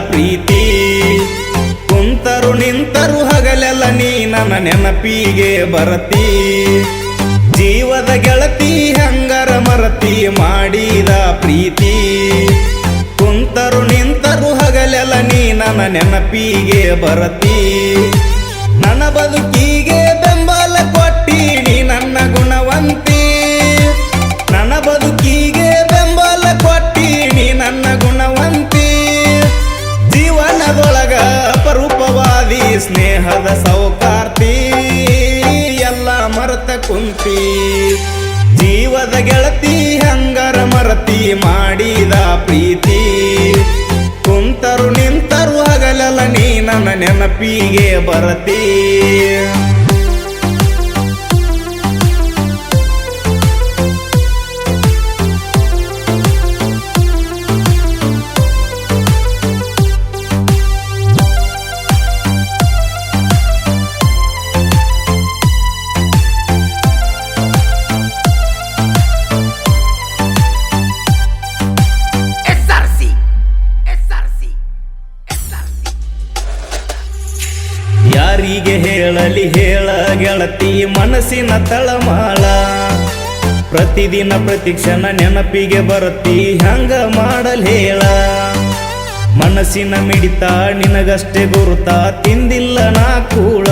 ಪ್ರೀತಿ. ಕುಂತರು ನಿಂತರು ಹಗಲೆಲ್ಲ ನೀ ನನ್ನ ನೆನಪಿಗೆ ಬರತಿ. ಜೀವದ ಗೆಳತಿ ಹಂಗರ ಮರತಿ ಮಾಡಿದ ಪ್ರೀತಿ. ಕುಂತರು ನಿಂತರು ಹಗಲೆಲ್ಲ ನೀ ನನ್ನ ನೆನಪಿಗೆ ಬರತಿ. ನನ್ನ ಬದುಕಿಗೆ ಸೌಕಾರ್ತಿ, ಎಲ್ಲ ಮರತ ಕುಂತಿ. ಜೀವದ ಗೆಳತಿ ಹಂಗರ ಮರತಿ ಮಾಡಿದ ಪ್ರೀತಿ. ಕುಂತರು ನಿಂತರು ಹಗಲೆಲ್ಲ ನೀ ನನ್ನ ನೆನಪಿಗೆ ಬರತಿ. ಹೇಳಲಿ ಹೇಳ ಗೆಳತಿ ಮನಸ್ಸಿನ ತಳಮಾಳ. ಪ್ರತಿದಿನ ಪ್ರತಿಕ್ಷಣ ನೆನಪಿಗೆ ಬರುತ್ತಿ ಹಂಗ ಮಾಡಲ್ ಹೇಳ. ಮನಸ್ಸಿನ ಮಿಡಿತ ನಿನಗಷ್ಟೇ ಗುರುತ ತಿಂದಿಲ್ಲ ನಾ ಕೂಳ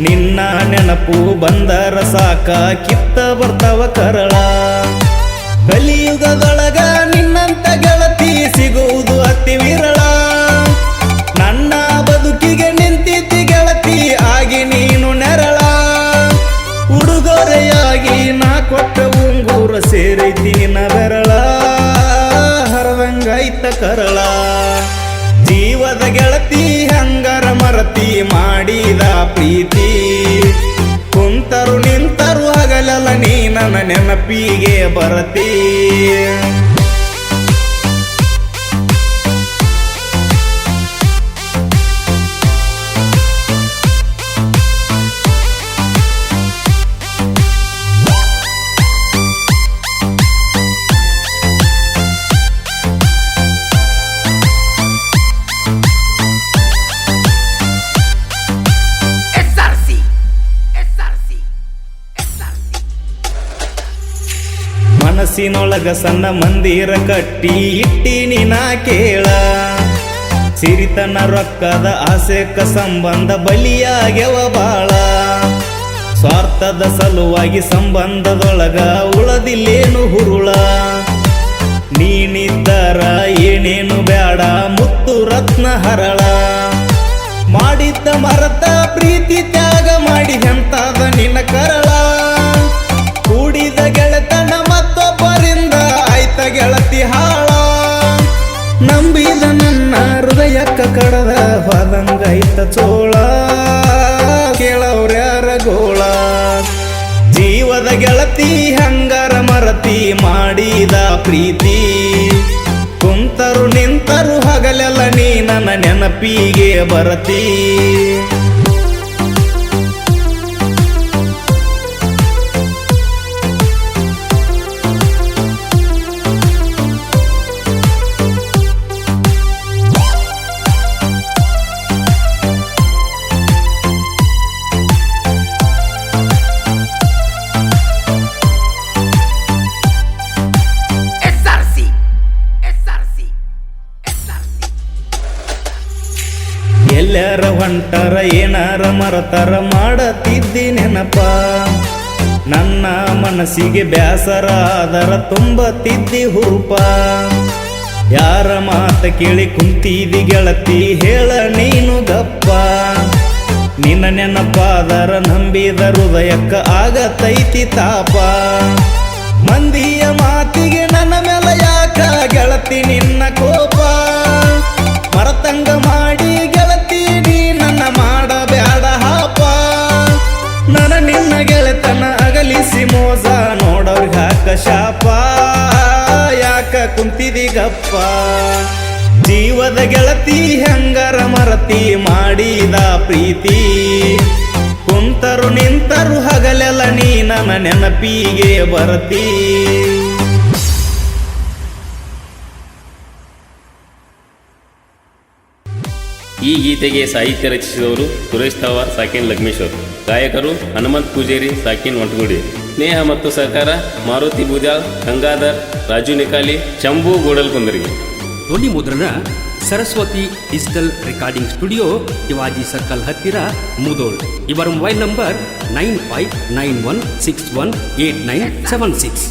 ನಿನ್ನ ನೆನಪು ಬಂದರ ಸಾಕ ಕಿತ್ತ ಬರ್ತಾವ ಕರಳ. ಕಲಿಯುಗದೊಳಗ ಮಾಡಿದ ಪ್ರೀತಿ. ಕುಂತರು ನಿಂತರು ಹಗಲಲ್ಲ ನೀ ನನ್ನ ನೆನಪಿಗೆ ಬರತಿ. ಮನಸ್ಸಿನೊಳಗ ಸಣ್ಣ ಮಂದಿರ ಕಟ್ಟಿ ಇಟ್ಟಿನಿ ನಾ ಕೇಳ. ಸಿರಿತನ ರೊಕ್ಕದ ಆಸೆಕ ಸಂಬಂಧ ಬಲಿಯಾಗ್ಯವ ಬಾಳ. ಸ್ವಾರ್ಥದ ಸಲುವಾಗಿ ಸಂಬಂಧದೊಳಗ ಉಳದಿಲ್ಲೇನು ಹುರುಳ. ನೀನಿದ್ದರ ಏನೇನು ಬೇಡ ಮುತ್ತು ರತ್ನ ಹರಳ. ಹೃದಯಕ್ಕ ಕಡದ ಹೊದಂಗೈತ ಚೋಳ. ಕೇಳವ್ರ್ಯಾರ ಗೋಳ? ಜೀವದ ಗೆಳತಿ ಹಂಗಾರ ಮರತಿ ಮಾಡಿದ ಪ್ರೀತಿ. ಕುಂತರು ನಿಂತರು ಹಗಲೆಲ್ಲ ನೀ ನನ್ನ ನೆನಪಿಗೆ ಬರತಿ. ಎಲ್ಲರ ಹೊಂಟರ ಏನಾರ ಮರತರ ಮಾಡತಿದ್ದಿ ನೆನಪ. ನನ್ನ ಮನಸ್ಸಿಗೆ ಬ್ಯಾಸರ ಆದರ ತುಂಬತಿದ್ದಿ ಹುರುಪ. ಯಾರ ಮಾತ ಕೇಳಿ ಕುಂತಿದಿ ಗೆಳತಿ ಹೇಳ ನೀನು ಗಪ್ಪ. ನಿನ್ನ ನೆನಪಾದರ ನಂಬಿದ ಹೃದಯಕ್ಕ ಆಗತೈತಿ ತಾಪ. ಮಂದಿಯ ಮಾತಿಗೆ ನನ್ನ ಮೇಲೆ ಯಾಕ ಗೆಳತಿ ನಿನ್ನ ಕೋಪ? ಮರತಂಗ ಮಾಡಿ ಶಾಪ, ಯಾಕ ಕುಂತಿದಿ ಗಪ್ಪ ಜೀವದ ಗೆಳತಿ ಹೆಂಗರ ಮರತಿ ಮಾಡಿದ ಪ್ರೀತಿ? ಕುಂತರು ನಿಂತರು ಹಗಲೆಲ್ಲ ನೀ ನನ್ನ ನೆನಪಿಗೆ ಬರತಿ. ಈ ಗೀತೆಗೆ ಸಾಹಿತ್ಯ ರಚಿಸಿದವರು ಸುರೇಶ್ ತವಾರ್ ಸಾಕಿನ್ ಲಗ್ಮೇಶ್ವರ್ ಗಾಯಕರು ಹನುಮಂತ್ ಪೂಜೇರಿ, ಸಾಕೇನ್ ಒಂಟಗುಡಿ ಸ್ನೇಹ ಮತ್ತು ಸಹಕಾರ, ಮಾರುತಿ ಭೂಜಾಲ್ ಗಂಗಾಧರ್, ರಾಜು ನಿಕಾಲಿ ಗೋಡಲ್ ಕುಂದರ್ಗಿ ಧ್ವನಿ ಮುದ್ರಣ, Saraswati digital recording studio, Shivaji circle ಹತ್ತಿರ, ಮುದೋಳ್. ಇವರ mobile number nine five nine one six one eight nine seven six.